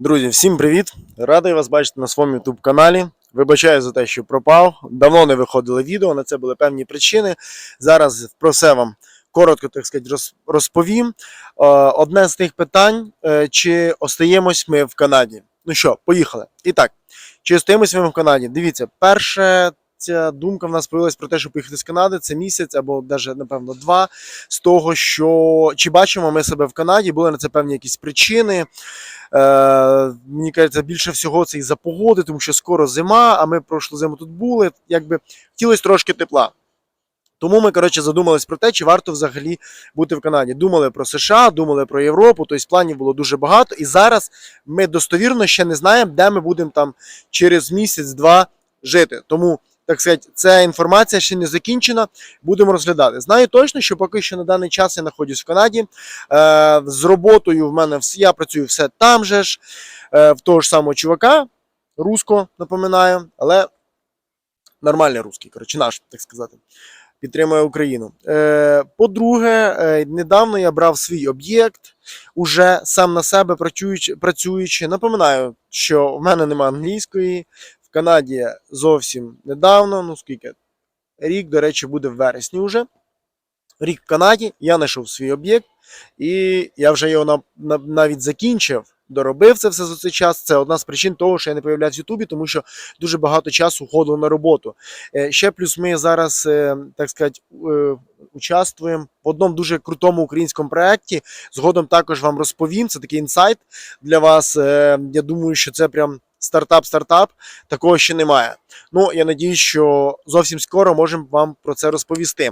Друзі, всім привіт! Радий вас бачити на своєму YouTube каналі. Вибачаю за те, що пропав. Давно не виходили відео, на це були певні причини. Зараз про все вам коротко, так сказати, розповім. Е, Одне з тих питань: е, чи остаємось ми в Канаді? Ну що, поїхали. І так, чи остаємось ми в Канаді? Дивіться, перша ця думка в нас появилась про те, щоб поїхати з Канади. Це місяць або навіть, напевно, два. З того, що чи бачимо ми себе в Канаді, були на це певні якісь причини. Е, мені кажеться, більше всього це із-за погоди, тому що скоро зима, а ми прошлу зиму тут були. Якби хотілося трошки тепла. Тому ми, коротше, задумались про те, чи варто взагалі бути в Канаді. Думали про США, думали про Європу, тобто планів було дуже багато. І зараз ми достовірно ще не знаємо, де ми будемо там через місяць-два жити. Тому, так сказати, ця інформація ще не закінчена. Будемо розглядати. Знаю точно, що поки що на даний час я знаходжусь в Канаді. Е, з роботою в мене я працюю все там же ж, е, в того ж самого чувака, русько, напоминаю, але нормальний русський, коротше, наш, так сказати. Підтримує Україну. Е, по-друге, е, недавно я брав свій об'єкт, уже сам на себе працюючи, працюючи. Напоминаю, що в мене немає англійської, Канаді зовсім недавно, ну скільки? Рік, до речі, буде в вересні вже. Рік в Канаді, я знайшов свій об'єкт, і я вже його на, на, навіть закінчив, доробив це все за цей час. Це одна з причин того, що я не появлявся в Ютубі, тому що дуже багато часу уходило на роботу. Е, ще плюс ми зараз, е, так сказати, е, участвуємо в одному дуже крутому українському проєкті. Згодом також вам розповім. Це такий інсайт для вас. Я думаю, що це прям стартап-стартап. Такого ще немає. Ну, я надію, що зовсім скоро можемо вам про це розповісти.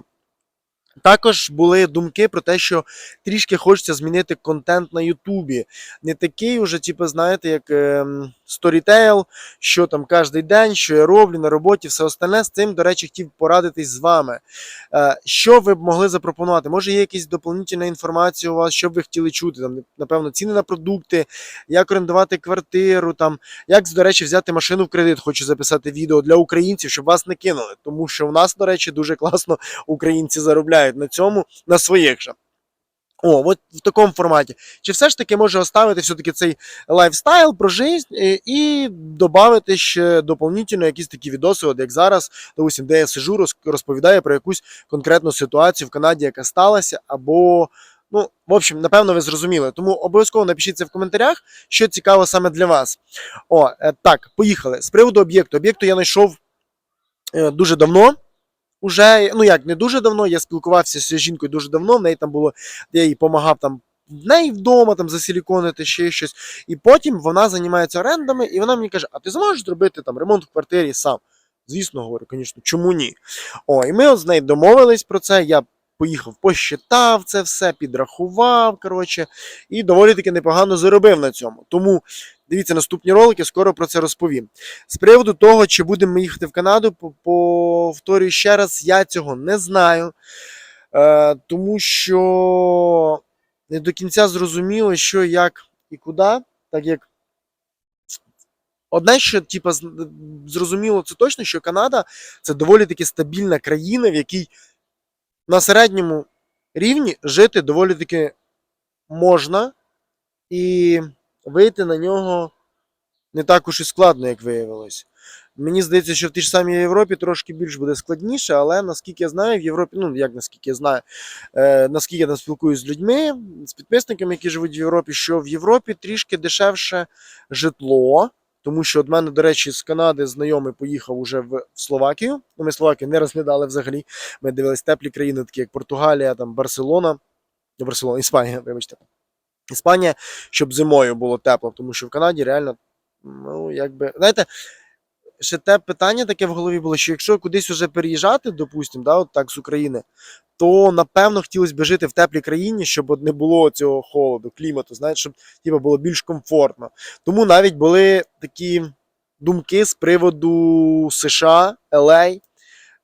Також були думки про те, що трішки хочеться змінити контент на Ютубі. Не такий уже, типу, знаєте, як ем, сторітейл, що там кожен день, що я роблю на роботі, все остальне. З цим, до речі, хотів порадитись з вами. Е, що ви б могли запропонувати? Може, є якась доповнительна інформація у вас, що б ви хотіли чути? Там, напевно, ціни на продукти, як орендувати квартиру, там, як, до речі, взяти машину в кредит. Хочу записати відео для українців, щоб вас не кинули. Тому що в нас, до речі, дуже класно українці заробляють на цьому, на своїх же. О, от в такому форматі. Чи все ж таки може оставити все-таки цей лайфстайл про життя е, і додати ще доповнительно якісь такі відоси, от як зараз, допустим, де я сижу, розповідаю про якусь конкретну ситуацію в Канаді, яка сталася, або. Ну, в общем, напевно, ви зрозуміли. Тому обов'язково напишіть це в коментарях, що цікаво саме для вас. О, е, так, поїхали. З приводу об'єкту. Об'єкту я знайшов е, дуже давно. Уже, ну як, не дуже давно, я спілкувався з жінкою дуже давно, в неї там було, я їй допомагав там в неї вдома там засиліконити ще щось. І потім вона займається орендами, і вона мені каже: А ти зможеш зробити там ремонт в квартирі сам? Звісно, говорю, звісно, чому ні? О, і ми от з нею домовились про це. Я поїхав, посчитав це все, підрахував, коротше, і доволі таки непогано заробив на цьому. Тому дивіться наступні ролики, скоро про це розповім. З приводу того, чи будемо ми їхати в Канаду, повторюю ще раз, я цього не знаю. Е, тому що не до кінця зрозуміло, що як і куди, так як. Одне, що типа, зрозуміло, це точно, що Канада це доволі таки стабільна країна, в якій на середньому рівні жити доволі таки можна, і вийти на нього не так уж і складно, як виявилось. Мені здається, що в тій ж самій Європі трошки більш буде складніше, але наскільки я знаю, в Європі, ну як наскільки я знаю, е, наскільки я там спілкуюся з людьми, з підписниками, які живуть в Європі, що в Європі трішки дешевше житло. Тому що от мене, до речі, з Канади знайомий поїхав уже в Словакію. Ну, ми Словакію не розглядали взагалі. Ми дивились теплі країни, такі як Португалія, там Барселона. Не Барселона, Іспанія, вибачте. Іспанія, щоб зимою було тепло, тому що в Канаді реально, ну, якби. Знаєте, ще те питання таке в голові було, що якщо кудись уже переїжджати, допустимо, да, от так з України, то напевно хотілося б жити в теплій країні, щоб не було цього холоду, клімату, знаєте, щоб типу, було більш комфортно. Тому навіть були такі думки з приводу США, LA.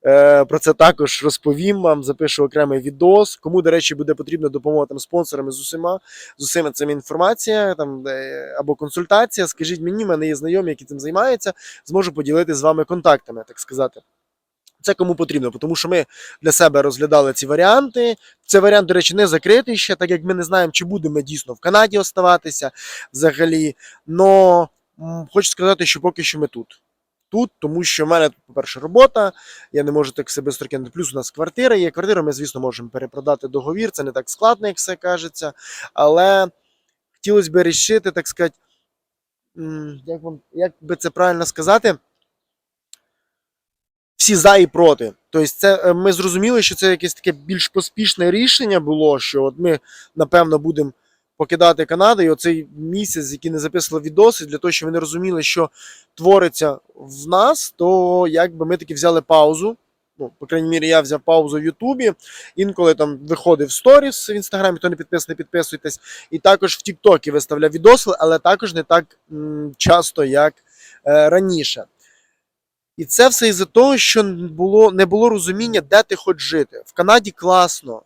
Е, Про це також розповім вам, запишу окремий відос. Кому, до речі, буде потрібна допомога там спонсорами з усіма, з усіма цими інформація там, або консультація. Скажіть мені, в мене є знайомі, які цим займаються, зможу поділити з вами контактами, так сказати. Це кому потрібно, тому що ми для себе розглядали ці варіанти. Цей варіант, до речі, не закритий ще, так як ми не знаємо, чи будемо дійсно в Канаді оставатися взагалі. Но хочу сказати, що поки що ми тут. Тут, тому що в мене, тут, по-перше, робота, я не можу так себе кинути. Плюс у нас квартира є. Квартиру ми, звісно, можемо перепродати договір. Це не так складно, як все кажеться. Але хотілося б рішити, так сказати, як, вам, як би це правильно сказати, всі за і проти. Тобто, це е, ми зрозуміли, що це якесь таке більш поспішне рішення було, що от ми, напевно, будемо покидати Канаду, і оцей місяць, який не записували відоси, для того, щоб вони розуміли, що твориться в нас, то якби ми таки взяли паузу. Ну, по крайній мірі, я взяв паузу в Ютубі. Інколи там виходив сторіс в інстаграмі, хто не підписаний, підписуйтесь. І також в Тіктокі виставляв відоси, але також не так м, часто, як е, раніше. І це все із-за того, що було, не було розуміння, де ти хочеш жити. В Канаді класно.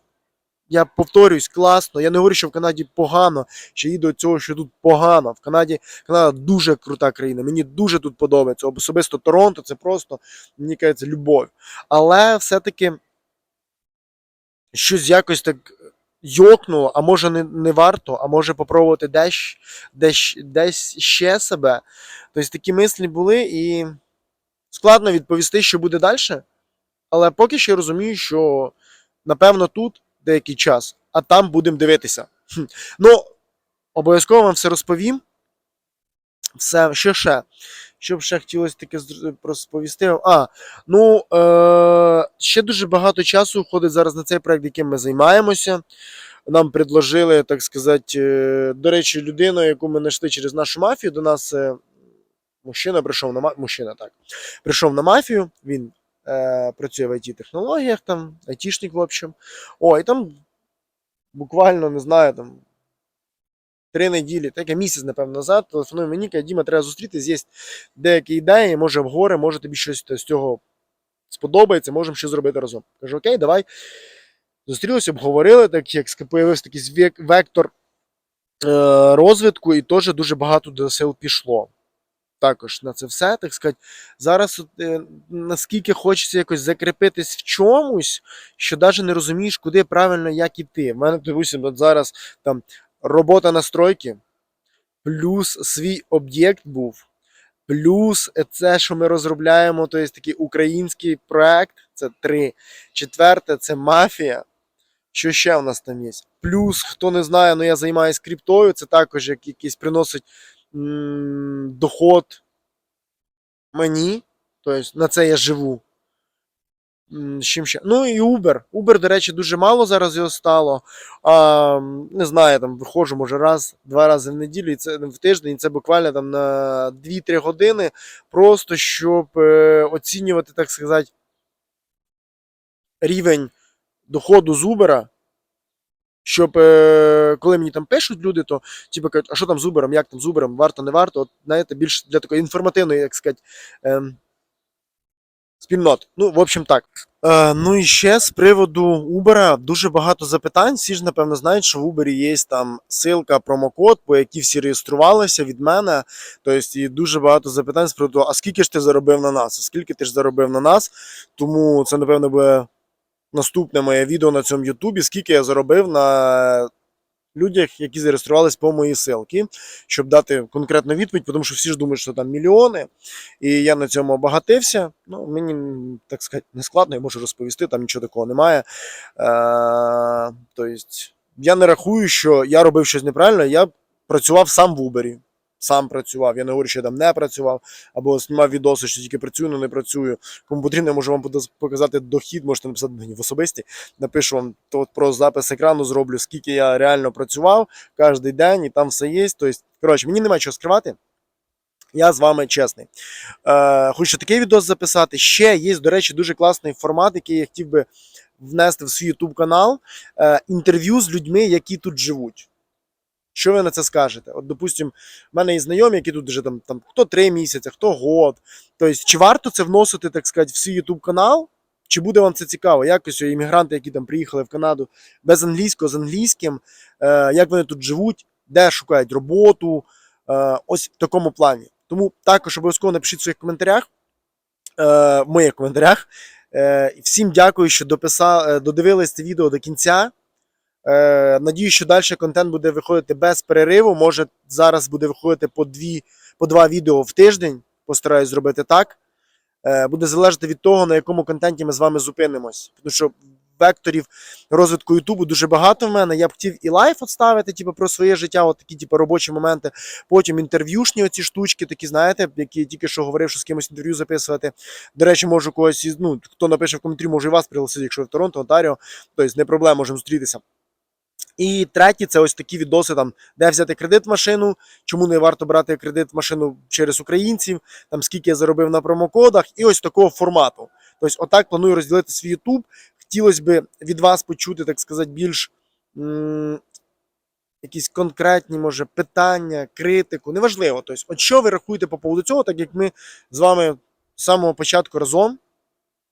Я повторюсь, класно. Я не говорю, що в Канаді погано, ще їду до цього, що тут погано. В Канаді Канада дуже крута країна. Мені дуже тут подобається. Особисто Торонто це просто, мені кажеться, любов. Але все-таки щось якось так йокнуло, а може не, не варто, а може попробувати десь, десь, десь ще себе. Тобто такі мислі були, і складно відповісти, що буде далі. Але поки що я розумію, що напевно тут деякий час, а там будемо дивитися. Хм. Ну, обов'язково вам все розповім. Все, що ще? Що б ще хотілося таке розповісти? А, ну, е- ще дуже багато часу входить зараз на цей проект, яким ми займаємося. Нам предложили, так сказати, е, до речі, людину, яку ми знайшли через нашу мафію. До нас е, мужчина прийшов на ма- мужчина, так. Прийшов на мафію, він е, працює в IT-технологіях, там, айтішник, в общем. О, і там буквально, не знаю, там три неділі, таке місяць, напевно, назад, телефонує мені, каже, Діма, треба зустрітись, є деякі ідеї, може в гори, може тобі щось з цього сподобається, можемо щось зробити разом. Кажу, окей, давай. Зустрілися, обговорили, так як появився такий вектор е, розвитку, і теж дуже багато до сил пішло. Також на це все, так сказати, зараз е, наскільки хочеться якось закріпитись в чомусь, що навіть не розумієш, куди правильно як іти. В мене, допустим, от зараз там робота на стройці, плюс свій об'єкт був, плюс це, що ми розробляємо, то є такий український проект, це три. Четверте, це мафія. Що ще в нас там є? Плюс, хто не знає, ну я займаюся криптою, це також як якийсь приносить доход мені. Тобто на це я живу. Чим ще? Ну і Uber. Uber, до речі, дуже мало зараз його стало. А, не знаю, там виходжу, може, раз, два рази в неділю, і це в тиждень, і це буквально там на 2-3 години, просто щоб е, оцінювати, так сказати, рівень доходу з Uber, щоб е, коли мені там пишуть люди, то типу кажуть, а що там з Uber, як там з Uber, варто, не варто. От, знаєте, більш для такої інформативної, як сказати, ем, спільноти. Ну, в общем, так. Е, ну і ще з приводу Uber дуже багато запитань. Всі ж, напевно, знають, що в Uber є там ссылка, промокод, по якій всі реєструвалися від мене. Тобто, і дуже багато запитань з приводу, а скільки ж ти заробив на нас? А скільки ти ж заробив на нас? Тому це, напевно, буде наступне моє відео на цьому Ютубі, скільки я заробив на людях, які зареєструвалися по моїй ссылці, щоб дати конкретну відповідь, тому що всі ж думають, що там мільйони, і я на цьому обагатився. Ну, мені, так сказати, не складно, я можу розповісти, там нічого такого немає. Тобто, я не рахую, що я робив щось неправильно, я працював сам в Uber. Сам працював. Я не говорю, що я там не працював, або знімав відоси, що тільки працюю, але не працюю. Кому потрібно, я можу вам показати дохід, можете написати мені в особисті. Напишу вам то про запис екрану, зроблю, скільки я реально працював кожен день, і там все є. Тобто, коротше, мені немає чого скривати. Я з вами чесний. Е, хочу такий відос записати. Ще є, до речі, дуже класний формат, який я хотів би внести в свій YouTube канал. Е, інтерв'ю з людьми, які тут живуть. Що ви на це скажете? От, допустим, в мене є знайомі, які тут вже там, там хто три місяці, хто год. Тобто, чи варто це вносити, так сказати, в свій YouTube канал? Чи буде вам це цікаво? Якось іммігранти, які там приїхали в Канаду без англійського, з англійським, е, як вони тут живуть, де шукають роботу, е, ось в такому плані. Тому також обов'язково напишіть в своїх коментарях, е, в моїх коментарях, Е, всім дякую, що дописали, е, додивились це відео до кінця. Е, надію, що далі контент буде виходити без перериву. Може, зараз буде виходити по, дві, по два відео в тиждень. Постараюсь зробити так. Е, буде залежати від того, на якому контенті ми з вами зупинимось. Тому що векторів розвитку Ютубу дуже багато в мене. Я б хотів і лайф отставити, типу, про своє життя, от такі типу, робочі моменти. Потім інтерв'юшні оці штучки, такі, знаєте, які тільки що говорив, що з кимось інтерв'ю записувати. До речі, можу когось ну, хто напише в коментарі, може і вас пригласити, якщо ви в Торонто, Онтаріо. Тобто не проблема, можемо зустрітися. І третє, це ось такі відоси, там, де взяти кредит в машину, чому не варто брати кредит в машину через українців, там скільки я заробив на промокодах, і ось такого формату. Тобто, отак планую розділити свій YouTube. Хотілося б від вас почути, так сказати, більш м- якісь конкретні, може, питання, критику. Неважливо. Тобто, от що ви рахуєте по поводу цього, так як ми з вами з самого початку разом.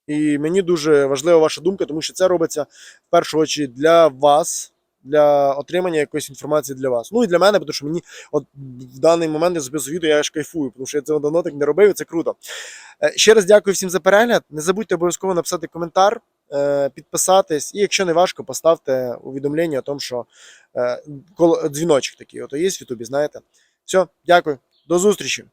І мені дуже важлива ваша думка, тому що це робиться в першу чергу для вас, для отримання якоїсь інформації для вас. Ну і для мене, тому що мені от в даний момент я записую відео, я аж кайфую, тому що я цього давно так не робив, і це круто. Е, Ще раз дякую всім за перегляд. Не забудьте обов'язково написати коментар, е, підписатись, і якщо не важко, поставте увідомлення о тому, що е, дзвіночок такий, ото є в Ютубі, знаєте. Все, дякую, до зустрічі.